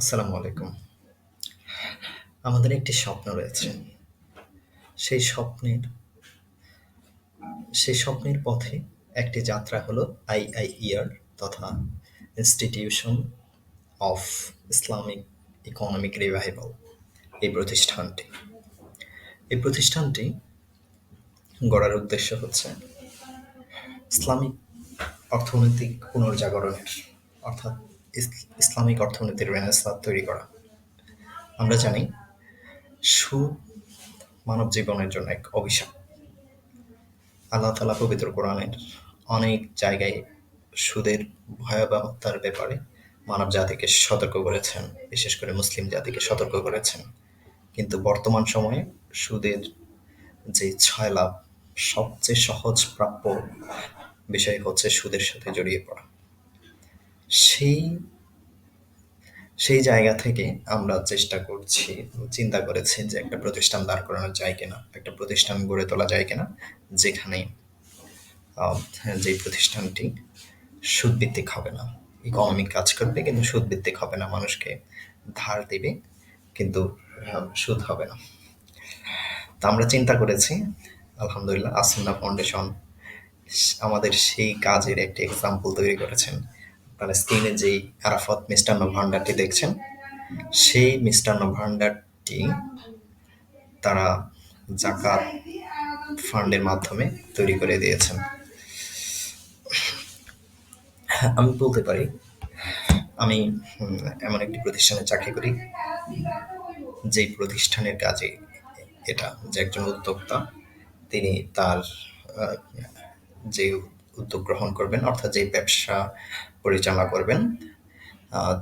আসসালামু আলাইকুম। আমাদের একটি স্বপ্ন রয়েছে। সেই স্বপ্নের সেই স্বপ্নের পথে একটি যাত্রা হলো আইআইইআর তথা institution of Islamic economic revival এই প্রতিষ্ঠানটি। এই প্রতিষ্ঠানটি গড়ার উদ্দেশ্য হচ্ছে ইসলামিক অর্থনৈতিক পুনর্জাগরণের, অর্থাৎ ইসলামিক অর্থনীতির রেনেসাঁ তৈরি করা। আমরা জানি সুদ মানব জীবনের জন্য এক অভিশাপ। আল্লাহ তালা পবিত্র কোরআনের অনেক জায়গায় সুদের ভয়াবহতার ব্যাপারে মানব জাতিকে সতর্ক করেছেন, বিশেষ করে মুসলিম জাতিকে সতর্ক করেছেন। কিন্তু বর্তমান সময়ে সুদের যে ছয় লাভ, সবচেয়ে সহজ প্রাপ্য বিষয় হচ্ছে সুদের সাথে জড়িয়ে পড়া। সেই সেই জায়গা থেকে আমরা চেষ্টা করছি, চিন্তা করেছি যে একটা প্রতিষ্ঠান দাঁড় করানো যায় কিনা, একটা প্রতিষ্ঠান গড়ে তোলা যায় কিনা, যেখানে যে প্রতিষ্ঠানটি সুদভিত্তিক হবে না। ইকোনমিক কাজ করবে কিন্তু সুদভিত্তিক হবে না, মানুষকে ধার দিবে কিন্তু সুদ হবে না। তা আমরা চিন্তা করেছি, আলহামদুলিল্লাহ আসন্না ফাউন্ডেশন আমাদের সেই কাজের একটি এক্সাম্পল তৈরি করেছেন। আপনারা স্ক্রিনে যেই আরাফত মিষ্টান্ন ভাণ্ডারটি দেখছেন, সেই মিষ্টান্ন ভাণ্ডারটি তারা জাকাত ফান্ডের মাধ্যমে তৈরি করে দিয়েছেন। আমি বলতে পারি, আমি এমন একটি প্রতিষ্ঠানে চাকরি করি, যেই প্রতিষ্ঠানের কাজে এটা, যে একজন উদ্যোক্তা, তিনি তার যে উদ্যোগ গ্রহণ করবেন, অর্থাৎ যে ব্যবসা পরিচালনা করবেন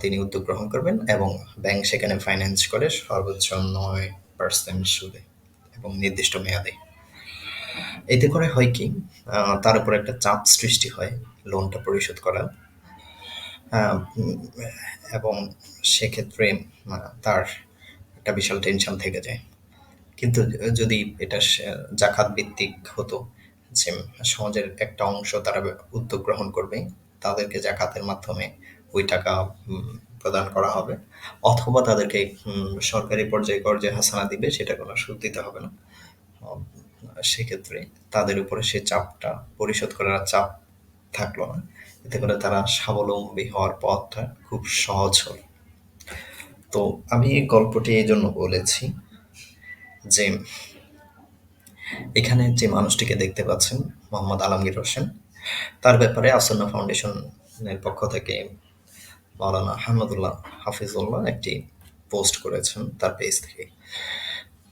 তিনি উদ্যোগ গ্রহণ করবেন এবং ব্যাংক সেখানে ফাইন্যান্স করে সর্বোচ্চ নয় পার্সেন্ট সুদে এবং নির্দিষ্ট মেয়াদে। এতে করে হয় কি তার উপর একটা চাপ সৃষ্টি হয় লোনটা পরিশোধ করার এবং সেক্ষেত্রে তার একটা বিশাল টেনশন থেকে যায়। কিন্তু যদি এটা জাকাত ভিত্তিক হতো, যে সমাজের একটা অংশ তারা উদ্যোগ গ্রহণ করবে তাদেরকে জাকাতের মাধ্যমে ওই টাকা প্রদান করা হবে, অথবা তাদেরকে সরকারি পর্যায়ে কর্জে হাসানা দিবে, সেটা কোনো সুদ দিতে হবে না। সেক্ষেত্রে তাদের উপরে সে চাপটা, পরিশোধ করার চাপ থাকল না। এতে করে তারা স্বাবলম্বী হওয়ার পথটা খুব সহজ হল। তো আমি এই গল্পটি এই জন্য বলেছি যে, এখানে যে মানুষটিকে দেখতে পাচ্ছেন, মোহাম্মদ আলমগীর হোসেন তার ব্যাপারে আসন্না ফাউন্ডেশনের পক্ষ থেকে মাওলানা আহমদুল্লাহ হাফিজুল্লাহ একটি পোস্ট করেছেন তার পেজ থেকে।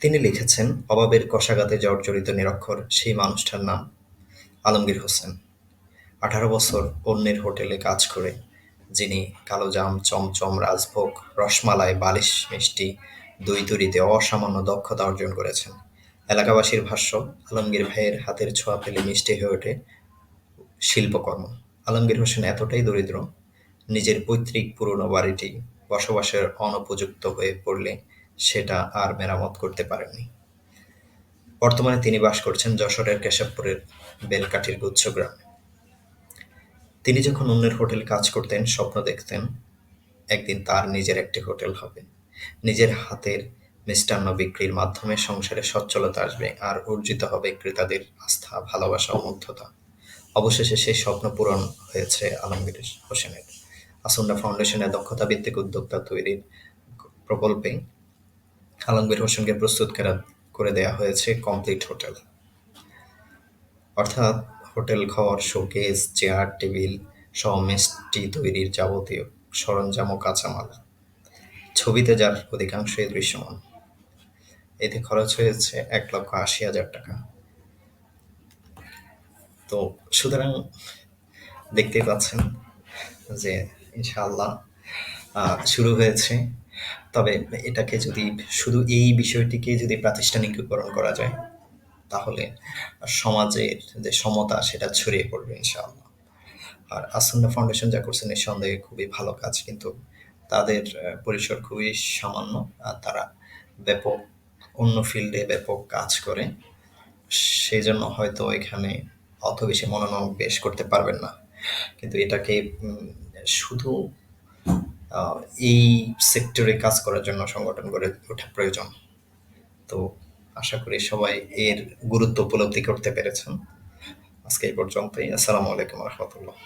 তিনি লিখেছেন অভাবের কষাঘাতে জর্জরিত নিরক্ষর সেই মানুষটার নাম আলমগীর হোসেন। আঠারো বছর অন্যের হোটেলে কাজ করে, যিনি কালোজাম, চমচম, রাজভোগ, রসমালাই, বালিশ, মিষ্টি, দই তৈরিতে অসামান্য দক্ষতা অর্জন করেছেন। এলাকাবাসীর ভাষ্য, আলমগীর ভাইয়ের হাতের ছোঁয়া পেলে মিষ্টি হয়ে ওঠে শিল্পকর্ম। আলমগীর হোসেন এতটাই দরিদ্র, নিজের পৈতৃক পুরনো বাড়িটি বসবাসের অনুপযুক্ত হয়ে পড়লে সেটা আর মেরামত করতে পারেননি। বর্তমানে তিনি বাস করছেন যশোরের কেশবপুরের বেলকাঠির গুচ্ছ গ্রামে। তিনি যখন অন্যের হোটেলে কাজ করতেন, স্বপ্ন দেখতেন একদিন তার নিজের একটি হোটেল হবে। নিজের হাতের মিষ্টান্ন বিক্রির মাধ্যমে সংসারে সচ্ছলতা আসবে আর অর্জিত হবে ক্রেতাদের আস্থা, ভালোবাসা ও মুগ্ধতা অবশেষে সেই স্বপ্ন পূরণ হয়েছে আলমগীর হোসেনের। আসন্না ফাউন্ডেশনের দক্ষতা ভিত্তিক উদ্যোক্তা তৈরির প্রকল্পে আলমগীর হোসেনকে প্রস্তুত করা- দেয়া হয়েছে কমপ্লিট হোটেল। অর্থাৎ হোটেল ঘর, শোকেস, চেয়ার, টেবিল সহ তৈরির যাবতীয় সরঞ্জাম ও কাঁচামাল। ছবিতে যার অধিকাংশই দৃশ্যমান। এতে খরচ হয়েছে এক লক্ষ আশি হাজার টাকা। তো সুতরাং দেখতেই পাচ্ছেন যে ইনশাআল্লাহ শুরু হয়েছে। তবে এটাকে যদি শুধু এই বিষয়টিকে যদি প্রাতিষ্ঠানিকীকরণ করা যায়, তাহলে সমাজের যে সমতা, সেটা ছড়িয়ে পড়বে ইনশাআল্লাহ। আর আসন্না ফাউন্ডেশন যা করছে নিঃসন্দেহে খুবই ভালো কাজ, কিন্তু তাদের পরিসর খুবই সামান্য, আর তারা ব্যাপক অন্য ফিল্ডে ব্যাপক কাজ করে। সেই জন্য হয়তো এখানে অত বেশি মনোনয়ন মনোনিবেশ করতে পারবেন না। কিন্তু এটাকে শুধু এই সেক্টরে কাজ করার জন্য সংগঠন গড়ে ওঠা প্রয়োজন। তো আশা করি সবাই এর গুরুত্ব উপলব্ধি করতে পেরেছেন। আজকে এই পর্যন্তই। আসসালামু আলাইকুম রহমতুল্লাহ।